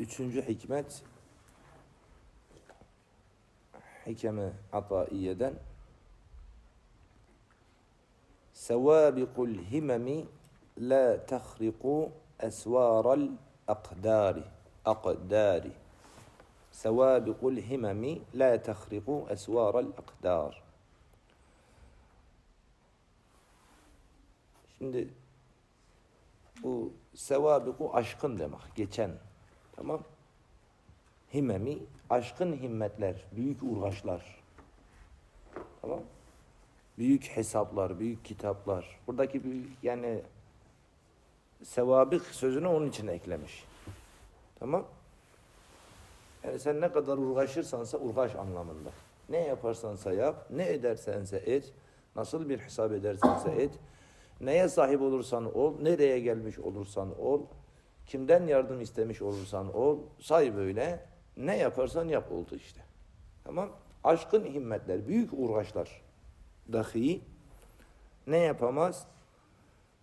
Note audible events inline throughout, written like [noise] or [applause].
Üçüncü hikmet. Hikeme Ataiye'den. Sevâbikul himemi la tehriku esvâral akdâri akdâri Sevâbikul himemi la tehriku esvâral akdâr Şimdi bu sevabiku aşkın demek, geçen. Tamam. Himemi, aşkın himmetler, büyük uğraşlar. Tamam. Büyük hesaplar, büyük kitaplar. Buradaki büyük, yani sevabik sözünü onun için eklemiş. Tamam. Yani sen ne kadar uğraşırsansa uğraş anlamında. Ne yaparsansa yap, ne edersense et, nasıl bir hesap edersense et, neye sahip olursan ol, nereye gelmiş olursan ol, kimden yardım istemiş olursan ol, say böyle, ne yaparsan yap oldu işte. Tamam? Aşkın himmetler, büyük uğraşlar dahi ne yapamaz?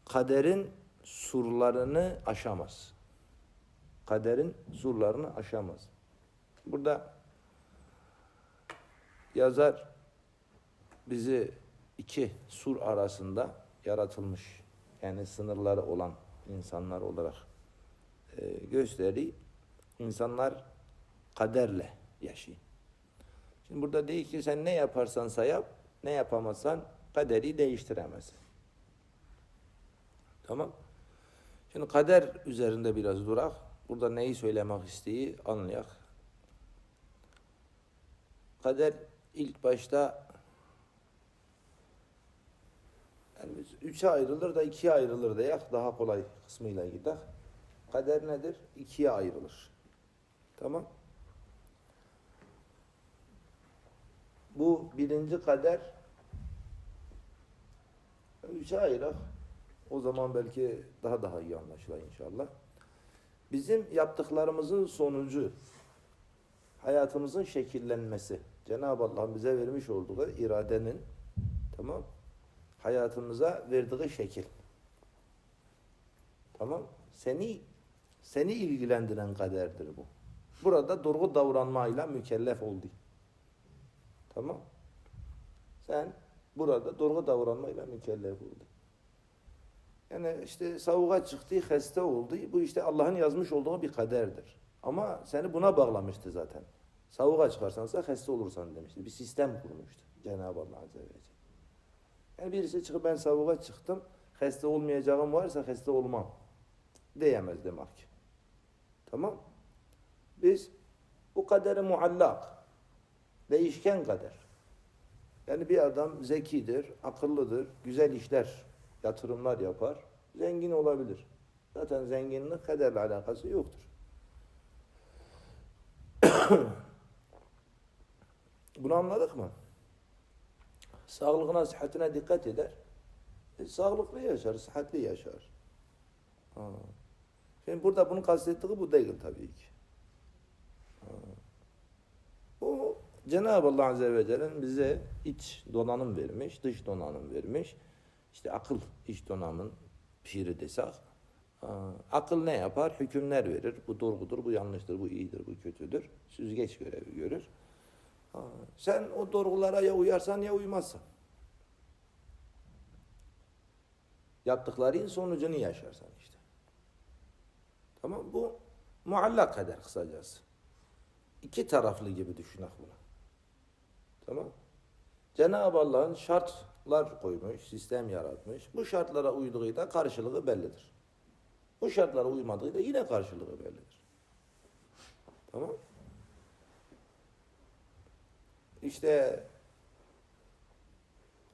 Kaderin surlarını aşamaz. Kaderin surlarını aşamaz. Burada yazar bizi iki sur arasında yaratılmış yani sınırları olan insanlar olarak gösteri insanlar kaderle yaşıyor. Şimdi burada değil ki sen ne yaparsan yap, ne yapamazsan kaderi değiştiremezsin. Tamam. Şimdi kader üzerinde biraz durak. Burada neyi söylemek isteği anlayak. Kader ilk başta yani üçe ayrılır da ikiye ayrılır diye daha kolay kısmıyla gider. Kader nedir? İkiye ayrılır. Tamam. Bu birinci kader üçe ayırır. O zaman belki daha daha iyi anlaşılır inşallah. Bizim yaptıklarımızın sonucu hayatımızın şekillenmesi. Cenab-ı Allah bize vermiş olduğu iradenin tamam hayatımıza verdiği şekil. Tamam? Seni seni ilgilendiren kaderdir bu. Burada doğru davranmayla mükellef oldu. Tamam? Sen burada doğru davranmayla mükellef oldu. Yani işte savuğa çıktı, hasta oldu. Bu işte Allah'ın yazmış olduğu bir kaderdir. Ama seni buna bağlamıştı zaten. Savuğa çıkarsansa hasta olursan demişti. Bir sistem kurmuştu Cenab-ı Allah Azze ve Celle. Yani birisi çıkıp ben savuğa çıktım, hasta olmayacağım varsa hasta olmam diyemez demek ki. Tamam. Biz bu kaderi muallak, değişken kader. Yani bir adam zekidir, akıllıdır, güzel işler, yatırımlar yapar, zengin olabilir. Zaten zenginlik kaderle alakası yoktur. [coughs] Bunu anladık mı? Sağlığına, sıhhatine dikkat eder. E, sağlıklı yaşar, sıhhatli yaşar. Ha. Şimdi burada bunu kastettiği bu değil tabii ki. Bu Cenab-ı Allah Azze ve Celle'nin bize iç donanım vermiş, dış donanım vermiş. İşte akıl iç donanımın piri desek. Akıl ne yapar? Hükümler verir. Bu doğrudur, bu yanlıştır, bu iyidir, bu kötüdür. Süzgeç görevi görür. Sen o doğrulara ya uyarsan ya uymazsan. Yaptıkların sonucunu yaşarsan işte. Tamam bu muallak kader kısacası. İki taraflı gibi düşünek bunu. Tamam. Cenab-ı Allah'ın şartlar koymuş, sistem yaratmış. Bu şartlara uyduğu da karşılığı bellidir. Bu şartlara uymadığı da yine karşılığı bellidir. Tamam. İşte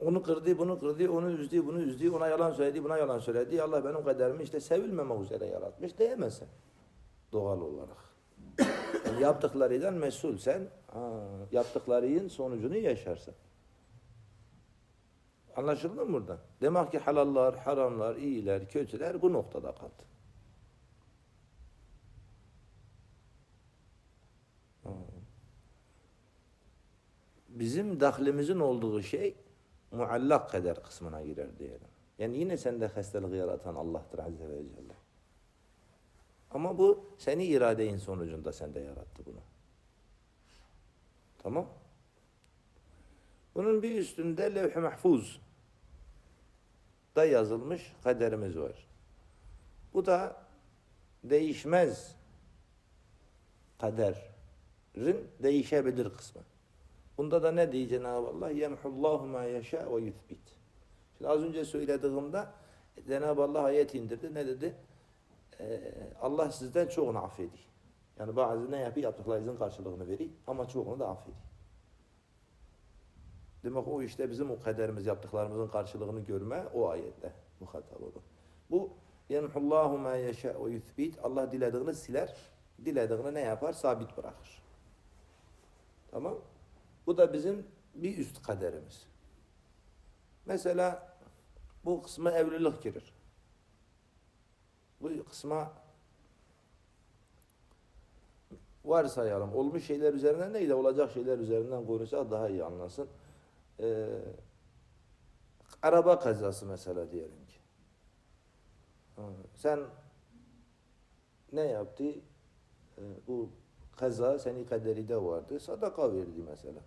onu kırdı, bunu kırdı, onu üzdü, bunu üzdü, ona yalan söyledi, buna yalan söyledi. Allah benim kaderimi işte sevilmeme üzere yaratmış diyemezsin. Doğal olarak. [coughs] Yani yaptıklarından mesul sen, yaptıklarının sonucunu yaşarsın. Anlaşıldı mı burada? Demek ki halallar, haramlar, iyiler, kötüler bu noktada kaldı. Bizim dahlimizin olduğu şey muallak kader kısmına girer diyelim. Yani yine sende hastalığı yaratan Allah'tır Azze ve Celle. Ama bu seni iradeyin sonucunda sende yarattı bunu. Tamam? Bunun bir üstünde levh-i mahfuz da yazılmış kaderimiz var. Bu da değişmez kaderin değişebilir kısmı. Bunda da ne diyor Cenab-ı Allah? Yemhullahu ma yeşâ ve yuthbit. Şimdi az önce söylediğimde Cenab-ı Allah ayet indirdi. Ne dedi? Ee, Allah sizden çoğunu affediyor. Yani bazı ne yapıyor? Yaptıklarınızın karşılığını veriyor ama çoğunu da affediyor. Demek o işte bizim o kaderimiz yaptıklarımızın karşılığını görme o ayette muhatap olur. Bu yemhullahu ma yeşâ ve yuthbit. Allah dilediğini siler, dilediğini ne yapar? Sabit bırakır. Tamam? Bu da bizim bir üst kaderimiz. Mesela bu kısma evlilik girer. Bu kısma varsayalım. Olmuş şeyler üzerinden değil de olacak şeyler üzerinden konuşsak daha iyi anlasın. Ee, araba kazası mesela diyelim ki. Sen ne yaptı? Ee, bu kaza senin kaderinde vardı. Sadaka verdi mesela.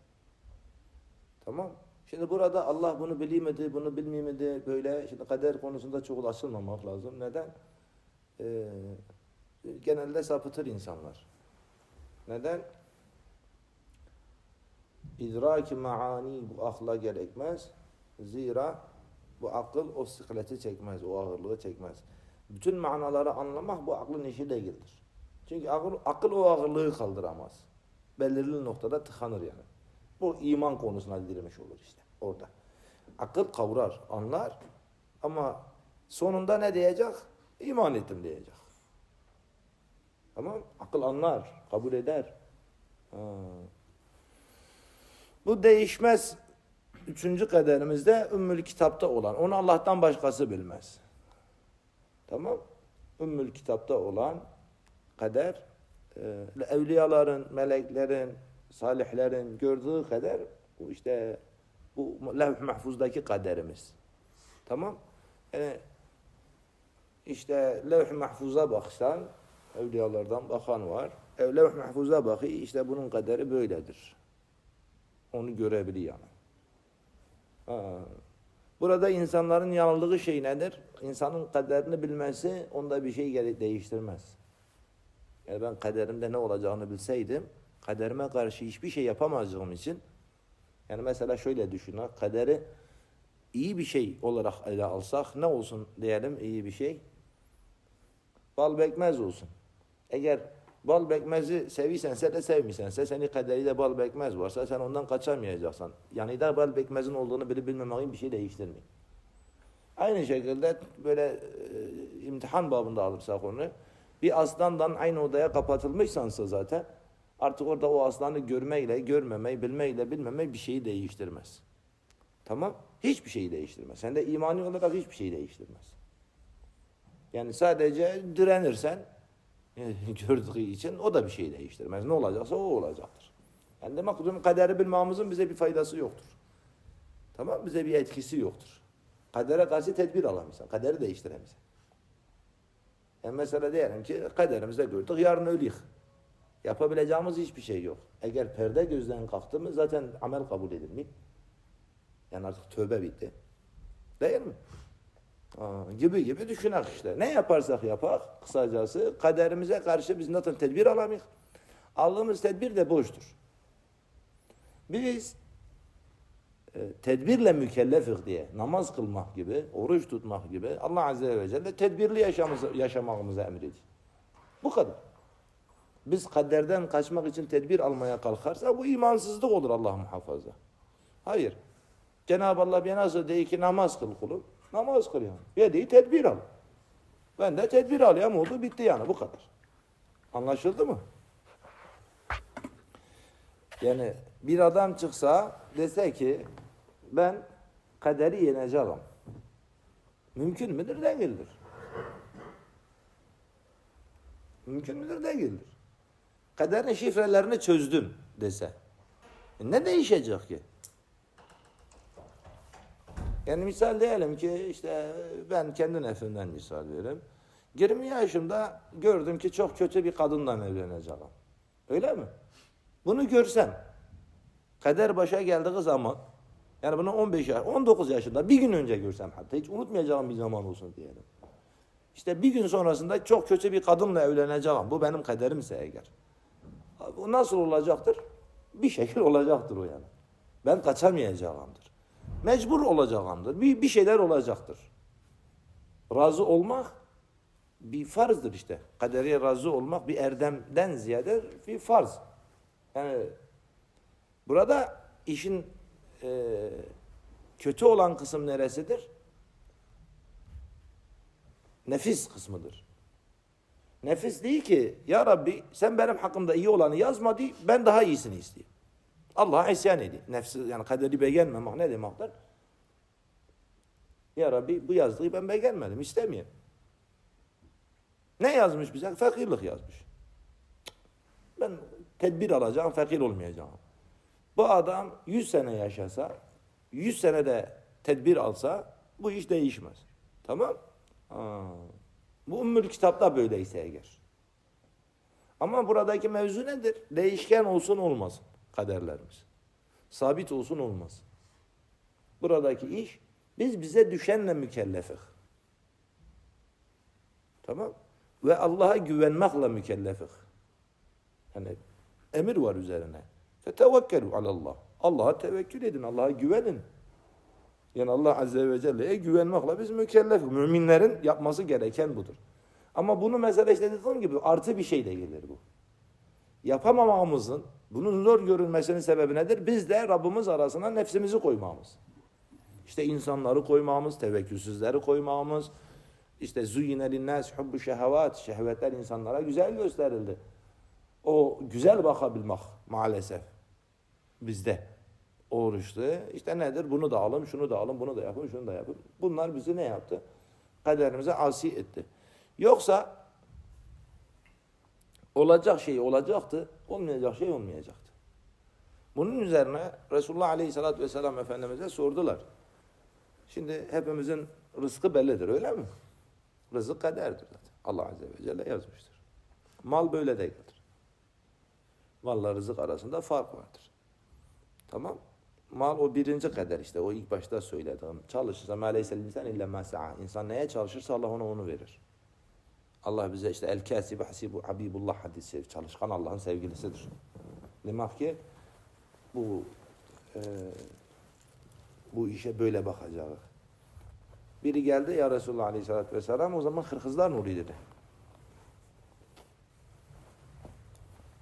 Tamam. Şimdi burada Allah bunu bilemedi, bunu bilmemedi böyle. Şimdi kader konusunda çok açılmamak lazım. Neden? Ee, genelde sapıtır insanlar. Neden? İdraki maani bu akla gerekmez. Zira bu akıl o sıkleti çekmez, o ağırlığı çekmez. Bütün manaları anlamak bu aklın işi değildir. Çünkü akıl, akıl o ağırlığı kaldıramaz. Belirli noktada tıkanır yani. Bu iman konusuna girmiş olur işte orada. Akıl kavrar, anlar ama sonunda ne diyecek? İman ettim diyecek. Tamam Akıl anlar, kabul eder. Ha. Bu değişmez. Üçüncü kaderimizde Ümmül Kitap'ta olan. Onu Allah'tan başkası bilmez. Tamam. Ümmül Kitap'ta olan kader e, evliyaların, meleklerin, salihlerin gördüğü kader bu işte bu levh-i mahfuzdaki kaderimiz. Tamam. Yani işte levh-i mahfuza baksan evliyalardan bakan var. E, levh-i mahfuza bakıyor işte bunun kaderi böyledir. Onu görebiliyor yani. Ha. Burada insanların yanıldığı şey nedir? İnsanın kaderini bilmesi onda bir şey değiştirmez. Yani ben kaderimde ne olacağını bilseydim, kaderime karşı hiçbir şey yapamazdım için, yani mesela şöyle düşün, kaderi iyi bir şey olarak ele alsak, ne olsun diyelim iyi bir şey? Bal bekmez olsun. Eğer bal bekmezi seviyorsansa de sevmiyorsansa, seni kaderiyle bal bekmez varsa sen ondan kaçamayacaksın. Yani da bal bekmezin olduğunu bilip bilmemeyin bir şey değiştirmiyor. Aynı şekilde böyle e, imtihan babında alırsak onu, bir aslandan aynı odaya kapatılmışsansa zaten artık orada o aslanı görmeyle, görmemeyi, bilmeyle, bilmemeyi bir şeyi değiştirmez. Tamam? Hiçbir şeyi değiştirmez. Sen de imani olarak hiçbir şeyi değiştirmez. Yani sadece direnirsen [laughs] gördüğü için o da bir şey değiştirmez. Ne olacaksa o olacaktır. Yani demek ki kaderi bilmemizin bize bir faydası yoktur. Tamam Bize bir etkisi yoktur. Kadere karşı tedbir alamıyorsan, kaderi değiştiremezsin. Yani mesela diyelim ki kaderimizde gördük, yarın ölüyük. Yapabileceğimiz hiçbir şey yok. Eğer perde gözden kalktı mı zaten amel kabul edilmiyor. Yani artık tövbe bitti. Değil mi? Aa, gibi gibi düşünek işte. Ne yaparsak yapak kısacası kaderimize karşı biz zaten tedbir alamayız. Aldığımız tedbir de boştur. Biz e, tedbirle mükellefik diye namaz kılmak gibi, oruç tutmak gibi Allah Azze ve Celle tedbirli yaşamımızı, yaşamamızı emrediyor. Bu kadar. Biz kaderden kaçmak için tedbir almaya kalkarsa bu imansızlık olur Allah muhafaza. Hayır. Cenab-ı Allah bir nasıl diyor ki namaz kıl kulum. Namaz kıl yani. Yediği tedbir al. Ben de tedbir alayım oldu bitti yani bu kadar. Anlaşıldı mı? Yani bir adam çıksa dese ki ben kaderi yeneceğim. Mümkün müdür? Değildir. Mümkün müdür? Değildir. Kaderin şifrelerini çözdüm dese. E ne değişecek ki? Yani misal diyelim ki işte ben kendi nefsimden misal vereyim. 20 yaşımda gördüm ki çok kötü bir kadınla evleneceğim. Öyle mi? Bunu görsem, kader başa geldiği zaman, yani bunu 15 yaş, 19 yaşında bir gün önce görsem hatta hiç unutmayacağım bir zaman olsun diyelim. İşte bir gün sonrasında çok kötü bir kadınla evleneceğim. Bu benim kaderimse eğer. Bu nasıl olacaktır? Bir şekil olacaktır o yani. Ben kaçamayacağımdır. Mecbur olacağımdır. Bir, bir şeyler olacaktır. Razı olmak bir farzdır işte. Kaderiye razı olmak bir erdemden ziyade bir farz. Yani burada işin e, kötü olan kısım neresidir? Nefis kısmıdır. Nefis değil ki ya Rabbi sen benim hakkımda iyi olanı yazma değil ben daha iyisini isteyeyim. Allah'a isyan edeyim. Nefsi yani kaderi beğenmemek ne demektir? Ya Rabbi bu yazdığı ben beğenmedim istemiyorum. Ne yazmış bize? Fakirlik yazmış. Ben tedbir alacağım, fakir olmayacağım. Bu adam 100 sene yaşasa, 100 sene de tedbir alsa bu iş değişmez. Tamam? Aa, bu Ümmül Kitap'ta böyleyse eğer. Ama buradaki mevzu nedir? Değişken olsun olmasın kaderlerimiz. Sabit olsun olmasın. Buradaki iş biz bize düşenle mükellefik. Tamam? Ve Allah'a güvenmekle mükellefik. Yani emir var üzerine. Fetevekkelu alallah. Allah'a tevekkül edin, Allah'a güvenin. Yani Allah Azze ve Celle'ye güvenmekle biz mükellef. Müminlerin yapması gereken budur. Ama bunu mesela işte dediğim gibi artı bir şey de gelir bu. Yapamamamızın, bunun zor görülmesinin sebebi nedir? Biz de Rabbimiz arasına nefsimizi koymamız. İşte insanları koymamız, tevekkülsüzleri koymamız, işte züyyine linnâs hubbu şehevat, şehvetler insanlara güzel gösterildi. O güzel bakabilmek maalesef bizde oruçlu. İşte nedir? Bunu da alın, şunu da alın, bunu da yapın, şunu da yapın. Bunlar bizi ne yaptı? Kaderimize asi etti. Yoksa olacak şey olacaktı, olmayacak şey olmayacaktı. Bunun üzerine Resulullah Aleyhisselatü Vesselam Efendimiz'e sordular. Şimdi hepimizin rızkı bellidir öyle mi? Rızık kaderdir zaten. Allah Azze ve Celle yazmıştır. Mal böyle değildir. Malla rızık arasında fark vardır. Tamam. Mal o birinci kader işte. O ilk başta söylediğim. Çalışırsa ma leysel insan illa ma sa'a. İnsan neye çalışırsa Allah ona onu verir. Allah bize işte el kasibu hasibu habibullah hadisi çalışkan Allah'ın sevgilisidir. Demek ki bu e, bu işe böyle bakacağız. Biri geldi ya Resulullah Aleyhisselatü Vesselam o zaman hırkızlar nuri dedi.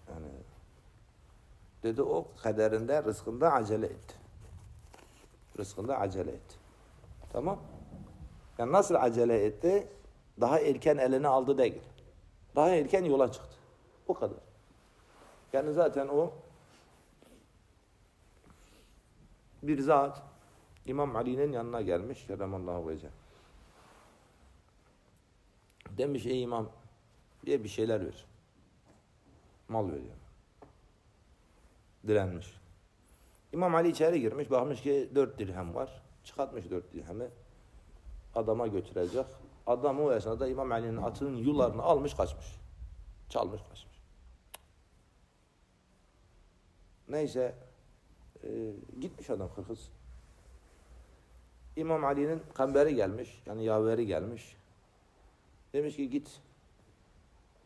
Yani dedi o kaderinde rızkında acele etti. Rızkında acele etti. Tamam. Yani nasıl acele etti? Daha erken eline aldı değil. Daha erken yola çıktı. Bu kadar. Yani zaten o bir zat İmam Ali'nin yanına gelmiş. Keremallahu vece. Demiş ey imam diye bir şeyler ver. Mal veriyor. Direnmiş. İmam Ali içeri girmiş. Bakmış ki dört dirhem var. Çıkartmış dört dirhemi. Adama götürecek. Adam o esnada İmam Ali'nin atının yularını almış kaçmış. Çalmış kaçmış. Neyse e, gitmiş adam kırkız. İmam Ali'nin kamberi gelmiş. Yani yaveri gelmiş. Demiş ki git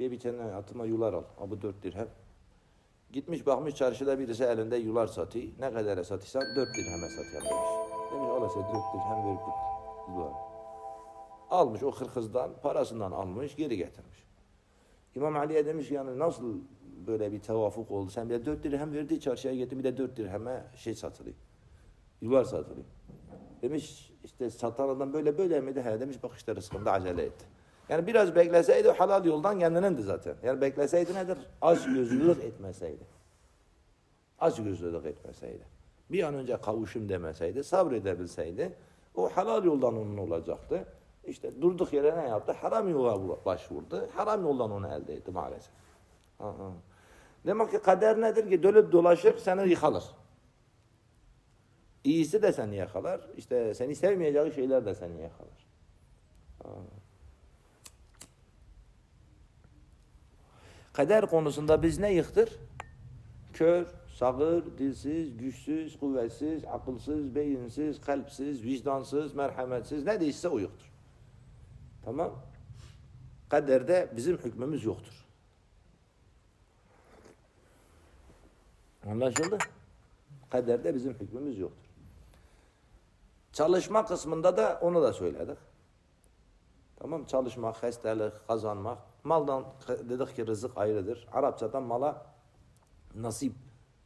bir bir tane atıma yular al. Ha, bu dört dirhem. Gitmiş bakmış çarşıda birisi elinde yular satıyor. Ne kadara satıysan dört dirheme satıyor demiş. Demiş olasın dört dirhem ver bu yular. Almış o hırkızdan parasından almış geri getirmiş. İmam Ali'ye demiş yani nasıl böyle bir tevafuk oldu? Sen bir de dört dirhem verdi çarşıya gittin bir de dört dirheme şey satılıyor. Yuvar satılıyor. Demiş işte satan adam böyle böyle miydi? He demiş bak işte rızkında acele etti. Yani biraz bekleseydi halal yoldan kendinindi zaten. Yani bekleseydi nedir? Aç gözlülük etmeseydi. Aç gözlülük etmeseydi. Bir an önce kavuşum demeseydi, sabredebilseydi o halal yoldan onun olacaktı. İşte durduk yere ne yaptı? Haram yola başvurdu. Haram yoldan onu elde etti maalesef. Aha. Demek ki kader nedir ki dönüp dolaşır seni yıkalır. İyisi de seni yakalar. İşte seni sevmeyeceği şeyler de seni yakalar. Aa. Kader konusunda biz ne yıktır? Kör, sağır, dilsiz, güçsüz, kuvvetsiz, akılsız, beyinsiz, kalpsiz, vicdansız, merhametsiz ne değilse o yoktur. Tamam? Kaderde bizim hükmümüz yoktur. Anlaşıldı? Kaderde bizim hükmümüz yoktur. Çalışma kısmında da onu da söyledik. Tamam çalışmak, hastalık, kazanmak. Maldan dedik ki rızık ayrıdır. Arapçadan mala nasip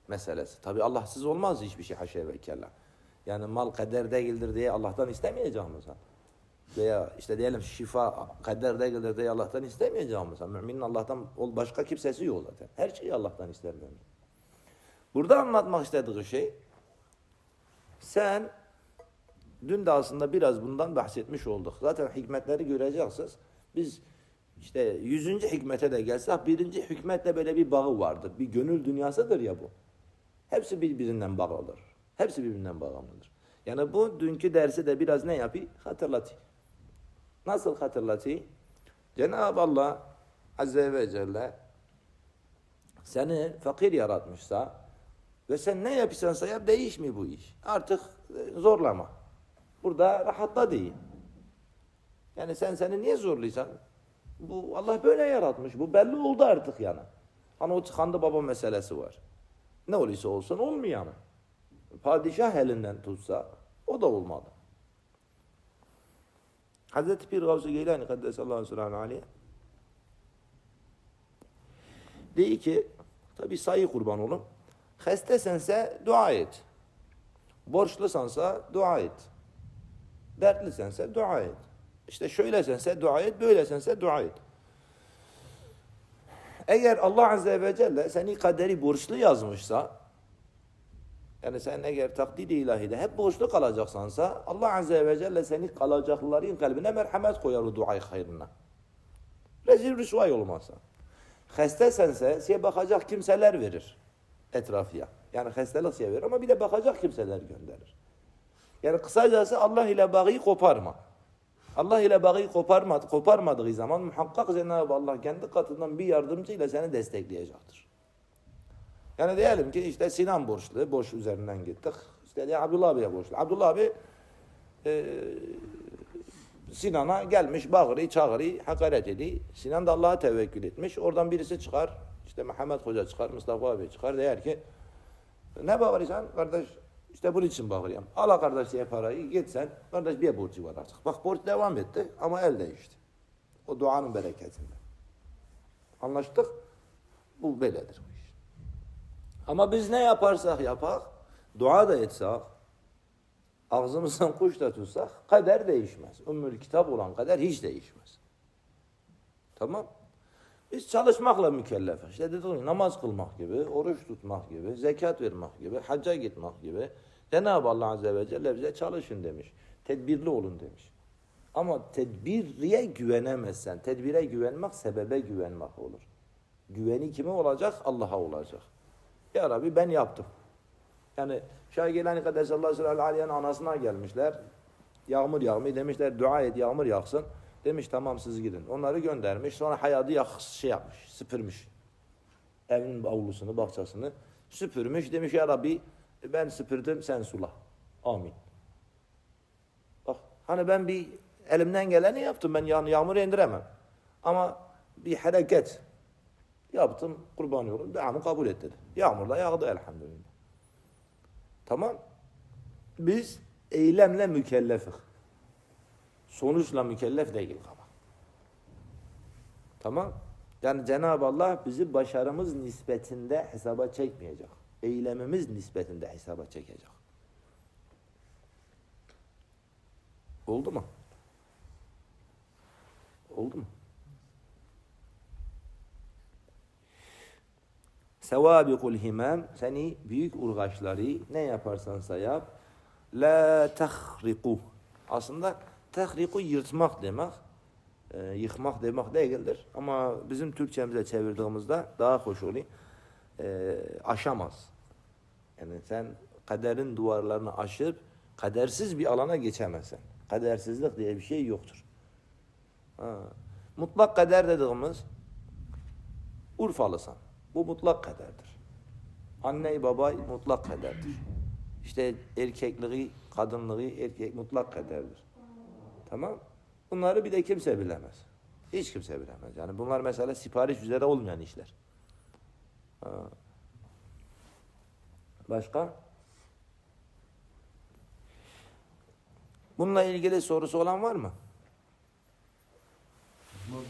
meselesi. Tabi Allahsız olmaz hiçbir şey haşa ve kella. Yani mal kader değildir diye Allah'tan istemeyeceğim mesela. Veya işte diyelim şifa kader değildir diye Allah'tan istemeyeceğim mesela. Müminin Allah'tan ol başka kimsesi yok zaten. Her şeyi Allah'tan ister mümin. Burada anlatmak istediği şey sen dün de aslında biraz bundan bahsetmiş olduk. Zaten hikmetleri göreceksiniz. Biz işte yüzüncü hikmete de gelsek birinci hikmetle böyle bir bağı vardır. Bir gönül dünyasıdır ya bu. Hepsi birbirinden bağlıdır. Hepsi birbirinden bağımlıdır. Yani bu dünkü dersi de biraz ne yapayım? Hatırlatayım. Nasıl hatırlatayım? Cenab-ı Allah Azze ve Celle seni fakir yaratmışsa ve sen ne yapıyorsan yap değişmiyor bu iş. Artık e, zorlama. Burada rahatla değil. Yani sen seni niye zorlaysan? Bu Allah böyle yaratmış. Bu belli oldu artık yani. Hani o çıkandı baba meselesi var. Ne olursa olsun olmuyor ama. Padişah elinden tutsa o da olmadı. Hazreti Pir Gavs-ı Geylani Kaddesallahu sürahane aleyh Diyor ki tabi sayı kurban olun. Hastesense dua et. Borçlusansa dua et. Dertlisense dua et. İşte şöylesense dua et, böylesense dua et. Eğer Allah Azze ve Celle seni kaderi borçlu yazmışsa, yani sen eğer takdir-i ilahide hep borçlu kalacaksansa, Allah Azze ve Celle seni kalacakların kalbine merhamet koyar o duayı hayrına. Rezil rüsvay olmazsa. Hastesense size bakacak kimseler verir etrafıya. Yani hastalık size verir ama bir de bakacak kimseler gönderir. Yani kısacası Allah ile bağı koparma. Allah ile bağı koparmadı, koparmadığı zaman muhakkak Cenab-ı Allah kendi katından bir yardımcıyla seni destekleyecektir. Yani diyelim ki işte Sinan borçlu, borç üzerinden gittik. İşte Abdullah abiye borçlu. Abdullah abi e, Sinan'a gelmiş bağırı, çağırı, hakaret ediyor. Sinan da Allah'a tevekkül etmiş. Oradan birisi çıkar, işte Mehmet Hoca çıkar, Mustafa abi çıkar. Der ki ne bağırıyorsun kardeş? İşte bunun için bağırıyorum. Ala kardeş diye parayı gitsen, kardeş bir borcu var artık. Bak borç devam etti ama el değişti. O duanın bereketinde. Anlaştık? Bu böyledir bu iş. Ama biz ne yaparsak yapak, dua da etsek, ağzımızdan kuş da tutsak, kader değişmez. Ümmül kitap olan kader hiç değişmez. Tamam? Biz çalışmakla mükellefiz. İşte dedim namaz kılmak gibi, oruç tutmak gibi, zekat vermek gibi, hacca gitmek gibi. Cenab-ı Allah Azze ve Celle bize çalışın demiş. Tedbirli olun demiş. Ama tedbiriye güvenemezsen, tedbire güvenmek sebebe güvenmek olur. Güveni kime olacak? Allah'a olacak. Ya Rabbi ben yaptım. Yani Şah Gelani Kaddesallahu aleyhi ve sellem'in anasına gelmişler. Yağmur yağmıyor demişler dua et yağmur yağsın. Demiş tamam siz gidin. Onları göndermiş. Sonra hayatı yak şey yapmış, süpürmüş. Evin avlusunu, bahçesini süpürmüş. Demiş ya Rabbi ben süpürdüm sen sula. Amin. Bak hani ben bir elimden geleni yaptım. Ben yağ yağmur indiremem. Ama bir hareket yaptım. Kurban olurum. Duamı kabul et dedi. Yağmur yağdı elhamdülillah. Tamam. Biz eylemle mükellefik. Sonuçla mükellef değil ama. Tamam. Yani Cenab-ı Allah bizi başarımız nispetinde hesaba çekmeyecek. Eylemimiz nispetinde hesaba çekecek. Oldu mu? Oldu mu? Sevabikul himam seni büyük urgaçları ne yaparsansa yap la tahriku aslında tahriku yırtmak demek e, yıkmak demek değildir ama bizim Türkçemize çevirdiğimizde daha hoş oluyor e, aşamaz yani sen kaderin duvarlarını aşıp kadersiz bir alana geçemezsin kadersizlik diye bir şey yoktur ha. mutlak kader dediğimiz Urfalısan. Bu mutlak kaderdir. Anne babay mutlak kaderdir. İşte erkekliği, kadınlığı erkek mutlak kaderdir. Tamam. Bunları bir de kimse bilemez. Hiç kimse bilemez. Yani bunlar mesela sipariş üzere olmayan işler. Başka? Bununla ilgili sorusu olan var mı? Yok.